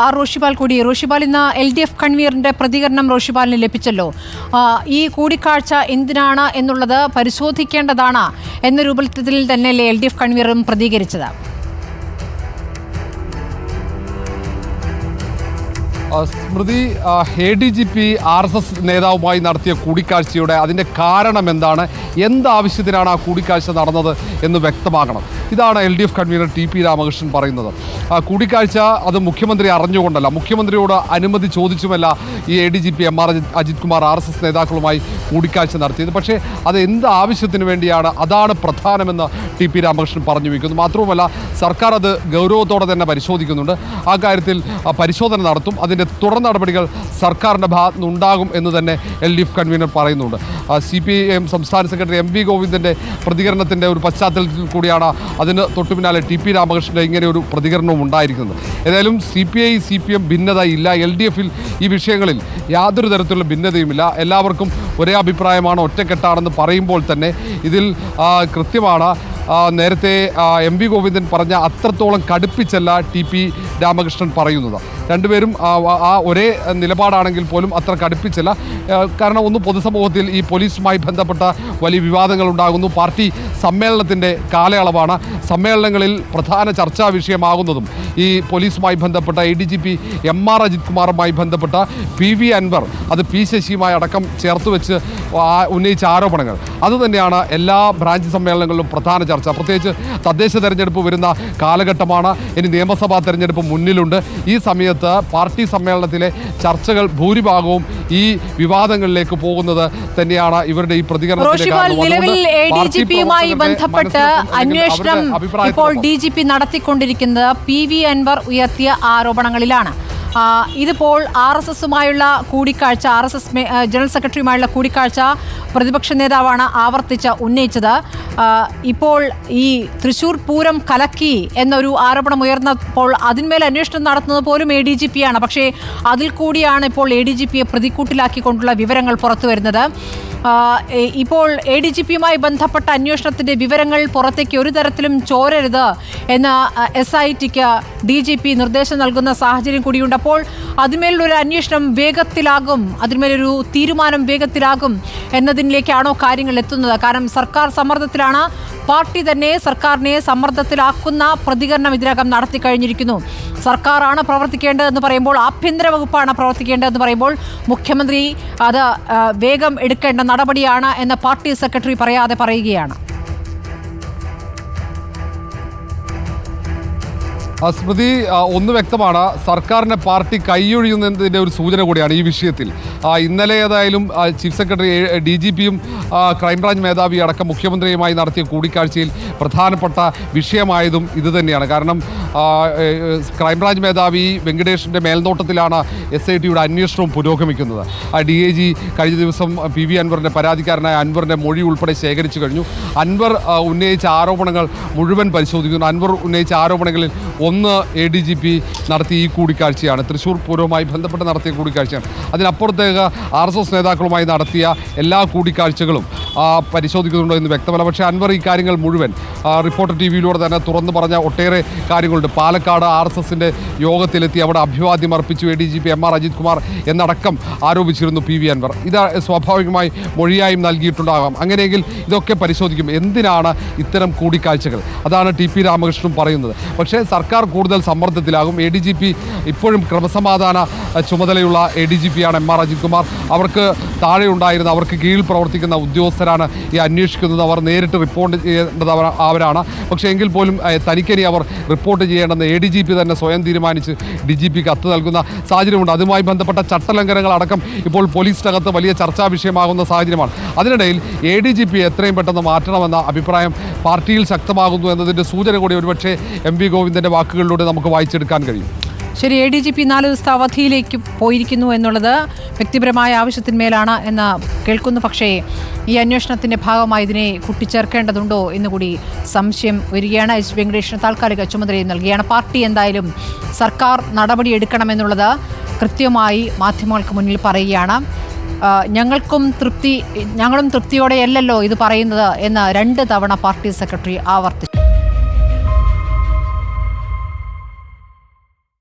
R Roshipal കൂടി. റോഷിപാൽ ഇന്ന് L D F കൺവീനറിന്റെ പ്രതികരണം റോഷിപാലിന് ലഭിച്ചല്ലോ. ആ, ഈ കൂടിക്കാഴ്ച എന്തിനാണ് എന്നുള്ളത് പരിശോധിക്കേണ്ടതാണ് എന്ന രൂപത്തിൽ തന്നെയല്ലേ എൽ ഡി എഫ് കൺവീനറും പ്രതികരിച്ചത്? സ്മൃതി A D G P R S S നേതാവുമായി നടത്തിയ കൂടിക്കാഴ്ചയുടെ അതിന്റെ കാരണം എന്താണ്? എന്താവശ്യത്തിനാണ് ആ കൂടിക്കാഴ്ച നടന്നത് എന്ന് വ്യക്തമാകണം. ഇതാണ് L D F convener T P Ramakrishnan പറയുന്നത്. കൂടിക്കാഴ്ച അത് മുഖ്യമന്ത്രി അറിഞ്ഞുകൊണ്ടല്ല. മുഖ്യമന്ത്രിയോട് അനുമതി ചോദിച്ചുമല്ല ഈ A D G P M R Ajith Kumar R S S നേതാക്കളുമായി കൂടിക്കാഴ്ച നടത്തിയത്. പക്ഷേ അത് എന്ത് ആവശ്യത്തിന് വേണ്ടിയാണ്? അതാണ് പ്രധാനമെന്ന് ടി പി രാമകൃഷ്ണൻ പറഞ്ഞു വയ്ക്കുന്നു മാത്രവുമല്ല സർക്കാർ അത് ഗൗരവത്തോടെ തന്നെ പരിശോധിക്കുന്നുണ്ട്. ആ കാര്യത്തിൽ പരിശോധന നടത്തും. അതിന്റെ തുടർ നടപടികൾ സർക്കാരിന്റെ ഭാഗത്തു നിന്നുണ്ടാകും എന്ന് തന്നെ എൽ ഡി എഫ് കൺവീനർ പറയുന്നുണ്ട്. സി പി ഐ എം സംസ്ഥാന സെക്രട്ടറി എം വി ഗോവിന്ദന്റെ പ്രതികരണത്തിന്റെ ഒരു പശ്ചാത്തലത്തിൽ കൂടിയാണ് അതിന് തൊട്ടു പിന്നാലെ ടി പി രാമകൃഷ്ണന്റെ ഇങ്ങനെ ഒരു പ്രതികരണവും ഉണ്ടായിരിക്കുന്നത്. ഏതായാലും C P I C P M ഭിന്നത ഇല്ല. എൽ ഡി എഫിൽ ഈ വിഷയങ്ങളിൽ യാതൊരു തരത്തിലുള്ള ഭിന്നതയുമില്ല. എല്ലാവർക്കും ഒരേ അഭിപ്രായമാണ് ഒറ്റക്കെട്ടാണെന്ന് പറയുമ്പോൾ തന്നെ ഇതിൽ കൃത്യമാണ് നേരത്തെ എം വി ഗോവിന്ദൻ പറഞ്ഞ അത്രത്തോളം കടുപ്പിച്ചല്ല ടി പി രാമകൃഷ്ണൻ പറയുന്നത്. രണ്ടുപേരും ആ, ഒരേ നിലപാടാണെങ്കിൽ പോലും അത്ര കടുപ്പിച്ചല്ല. കാരണം ഒന്ന് പൊതുസമൂഹത്തിൽ ഈ പോലീസുമായി ബന്ധപ്പെട്ട വലിയ വിവാദങ്ങൾ ഉണ്ടാകുന്നു പാർട്ടി സമ്മേളനത്തിന്റെ കാലയളവാണ്. സമ്മേളനങ്ങളിൽ പ്രധാന ചർച്ചാ വിഷയമാകുന്നതും ഈ പോലീസുമായി ബന്ധപ്പെട്ട A D G P M R Ajith കുമാറുമായി ബന്ധപ്പെട്ട പി വി അൻവർ അത് പി ശശിയുമായി അടക്കം ചേർത്ത് വെച്ച് ഉന്നയിച്ച ആരോപണങ്ങൾ. അതുതന്നെയാണ് എല്ലാ ബ്രാഞ്ച് സമ്മേളനങ്ങളിലും പ്രധാന ചർച്ച പ്രത്യേകിച്ച് തദ്ദേശ തെരഞ്ഞെടുപ്പ് വരുന്ന കാലഘട്ടമാണ്. ഇനി നിയമസഭാ തെരഞ്ഞെടുപ്പ് മുന്നിലുണ്ട്. ഈ സമയത്ത് പാർട്ടി സമ്മേളനത്തിലെ ചർച്ചകൾ ഭൂരിഭാഗവും ഈ വിവാദങ്ങളിലേക്ക് പോകുന്നത് തന്നെയാണ് ഇവരുടെ ഈ പ്രതികരണത്തിലേക്ക് ബന്ധപ്പെട്ട് അന്വേഷണം ഇപ്പോൾ ഡി ജി പി നടത്തിക്കൊണ്ടിരിക്കുന്നത്. പി വി അൻവർ ഉയർത്തിയ ആരോപണങ്ങളിലാണ്. ഇതിപ്പോൾ ആർ എസ് എസുമായുള്ള കൂടിക്കാഴ്ച ആർ എസ് എസ് ജനറൽ സെക്രട്ടറിയുമായുള്ള കൂടിക്കാഴ്ച പ്രതിപക്ഷ നേതാവാണ് ആവർത്തിച്ച് ഉന്നയിച്ചത്. ഇപ്പോൾ ഈ തൃശൂർ പൂരം കലക്കി എന്നൊരു ആരോപണം ഉയർന്നപ്പോൾ അതിന്മേൽ അന്വേഷണം നടത്തുന്നത് പോലും എ ഡി ജി പി ആണ്. പക്ഷേ അതിൽ കൂടിയാണ് ഇപ്പോൾ എ ഡി ജി പിയെ പ്രതിക്കൂട്ടിലാക്കിക്കൊണ്ടുള്ള വിവരങ്ങൾ പുറത്തു വരുന്നത് ഇപ്പോൾ എ ഡി ജി പിയുമായി ബന്ധപ്പെട്ട അന്വേഷണത്തിന്റെ വിവരങ്ങൾ പുറത്തേക്ക് ഒരു തരത്തിലും ചോരരുത് എന്ന എസ് ഐ ടിക്ക് ഡി ജി പി നിർദ്ദേശം നൽകുന്ന സാഹചര്യം കൂടിയുണ്ട്. അപ്പോൾ അതിന്മേലൊരു അന്വേഷണം വേഗത്തിലാകും അതിന്മേലൊരു തീരുമാനം വേഗത്തിലാകും എന്നതിലേക്കാണോ കാര്യങ്ങൾ എത്തുന്നത്? കാരണം സർക്കാർ സമ്മർദ്ദത്തിലാണ് പാർട്ടി തന്നെ സർക്കാരിനെ സമ്മർദ്ദത്തിലാക്കുന്ന പ്രതികരണം ഇതിനകം നടത്തി കഴിഞ്ഞിരിക്കുന്നു. സർക്കാരാണ് പ്രവർത്തിക്കേണ്ടതെന്ന് പറയുമ്പോൾ ആഭ്യന്തര വകുപ്പാണ് പ്രവർത്തിക്കേണ്ടതെന്ന് പറയുമ്പോൾ മുഖ്യമന്ത്രി അത് വേഗം എടുക്കേണ്ട നടപടിയാണ് എന്ന് പാർട്ടി സെക്രട്ടറി പറയാതെ പറയുകയാണ്. സ്മൃതി ഒന്ന് വ്യക്തമാണ്. സർക്കാരിനെ പാർട്ടി കൈയൊഴിയുന്നതിന്റെ ഒരു സൂചന കൂടിയാണ് ഈ വിഷയത്തിൽ. ഇന്നലെ ഏതായാലും ചീഫ് സെക്രട്ടറി ഡി ജി പിയും ക്രൈംബ്രാഞ്ച് മേധാവി അടക്കം മുഖ്യമന്ത്രിയുമായി നടത്തിയ കൂടിക്കാഴ്ചയിൽ പ്രധാനപ്പെട്ട വിഷയമായതും ഇതുതന്നെയാണ് കാരണം ക്രൈംബ്രാഞ്ച് മേധാവി വെങ്കടേഷിന്റെ മേൽനോട്ടത്തിലാണ് എസ് ഐ ടിയുടെ അന്വേഷണവും പുരോഗമിക്കുന്നത്. ആ ഡി ഐ ജി കഴിഞ്ഞ ദിവസം പി വി അൻവറിന്റെ പരാതിക്കാരനായ അൻവറിന്റെ മൊഴി ഉൾപ്പെടെ ശേഖരിച്ചു കഴിഞ്ഞു. അൻവർ ഉന്നയിച്ച ആരോപണങ്ങൾ മുഴുവൻ പരിശോധിക്കുന്നു. അൻവർ ഉന്നയിച്ച ആരോപണങ്ങളിൽ ഒന്ന് എ ഡി ജി പി നടത്തിയ ഈ കൂടിക്കാഴ്ചയാണ്. തൃശ്ശൂർ പൂരവുമായി ബന്ധപ്പെട്ട് നടത്തിയ കൂടിക്കാഴ്ചയാണ്. അതിനപ്പുറത്തേക്ക് ആർ എസ് എസ് നേതാക്കളുമായി നടത്തിയ എല്ലാ കൂടിക്കാഴ്ചകളും പരിശോധിക്കുന്നുണ്ടോ എന്ന് വ്യക്തമല്ല. പക്ഷേ അൻവർ ഈ കാര്യങ്ങൾ മുഴുവൻ റിപ്പോർട്ടർ ടി വിയിലൂടെ തന്നെ തുറന്നു പറഞ്ഞ ഒട്ടേറെ കാര്യങ്ങളുണ്ട്. പാലക്കാട് ആർ എസ് എസിന്റെ യോഗത്തിലെത്തി അവിടെ അഭിവാദ്യം അർപ്പിച്ചു. A D G P M R Ajith Kumar എന്നടക്കം ആരോപിച്ചിരുന്നു പി വി അൻവർ. ഇത് സ്വാഭാവികമായി മൊഴിയായും നൽകിയിട്ടുണ്ടാകാം. അങ്ങനെയെങ്കിൽ ഇതൊക്കെ പരിശോധിക്കും. എന്തിനാണ് ഇത്തരം കൂടിക്കാഴ്ചകൾ? അതാണ് ടി പി രാമകൃഷ്ണൻ പറയുന്നത്. പക്ഷേ സർക്കാർ കൂടുതൽ സമ്മർദ്ദത്തിലാകും. എ ഡി ജി പി ഇപ്പോഴും ക്രമസമാധാന ചുമതലയുള്ള എ ഡി ജി പിയാണ് എം ആർ അജിത് കുമാർ. അവർക്ക് താഴെ ഉണ്ടായിരുന്ന അവർക്ക് കീഴിൽ പ്രവർത്തിക്കുന്ന ഉദ്യോഗസ്ഥരാണ് ഈ അന്വേഷിക്കുന്നത്. അവർ നേരിട്ട് റിപ്പോർട്ട് ചെയ്യേണ്ടത് അവരാണ്. പക്ഷേ എങ്കിൽ പോലും തനിക്കനി അവർ റിപ്പോർട്ട് ചെയ്യേണ്ടെന്ന് എ ഡി ജി പി തന്നെ സ്വയം തീരുമാനിച്ച് ഡി ജി പി കത്ത് നൽകുന്ന സാഹചര്യമുണ്ട്. അതുമായി ബന്ധപ്പെട്ട ചട്ടലംഘനങ്ങൾ അടക്കം ഇപ്പോൾ പോലീസിനകത്ത് വലിയ ചർച്ചാ വിഷയമാകുന്ന സാഹചര്യമാണ്. അതിനിടയിൽ എ ഡി ജി പി എത്രയും പെട്ടെന്ന് മാറ്റണമെന്ന അഭിപ്രായം പാർട്ടിയിൽ ശക്തമാകുന്നു എന്നതിന്റെ സൂചന കൂടി ഒരുപക്ഷേ എം വി ഗോവിന്ദന്റെ വാക്കുകളിലൂടെ നമുക്ക് വായിച്ചെടുക്കാൻ കഴിയും. ശരി എ ഡി ജി പി നാല് ദിവസത്തെ അവധിയിലേക്ക് പോയിരിക്കുന്നു എന്നുള്ളത് വ്യക്തിപരമായ ആവശ്യത്തിന്മേലാണ് എന്ന് കേൾക്കുന്നു. പക്ഷേ ഈ അന്വേഷണത്തിന്റെ ഭാഗമായി ഇതിനെ കൂട്ടിച്ചേർക്കേണ്ടതുണ്ടോ എന്നുകൂടി സംശയം വരികയാണ്. എച്ച്. വെങ്കടേഷിന് താൽക്കാലിക ചുമതലയും നൽകിയാണ്. പാർട്ടി എന്തായാലും സർക്കാർ നടപടിയെടുക്കണമെന്നുള്ളത് കൃത്യമായി മാധ്യമങ്ങൾക്ക് മുന്നിൽ പറയുകയാണ്. ഞങ്ങൾക്കും തൃപ്തി ഞങ്ങളും തൃപ്തിയോടെയല്ലല്ലോ ഇത് പറയുന്നത് എന്ന് രണ്ട് തവണ പാർട്ടി സെക്രട്ടറി ആവർത്തിച്ചു.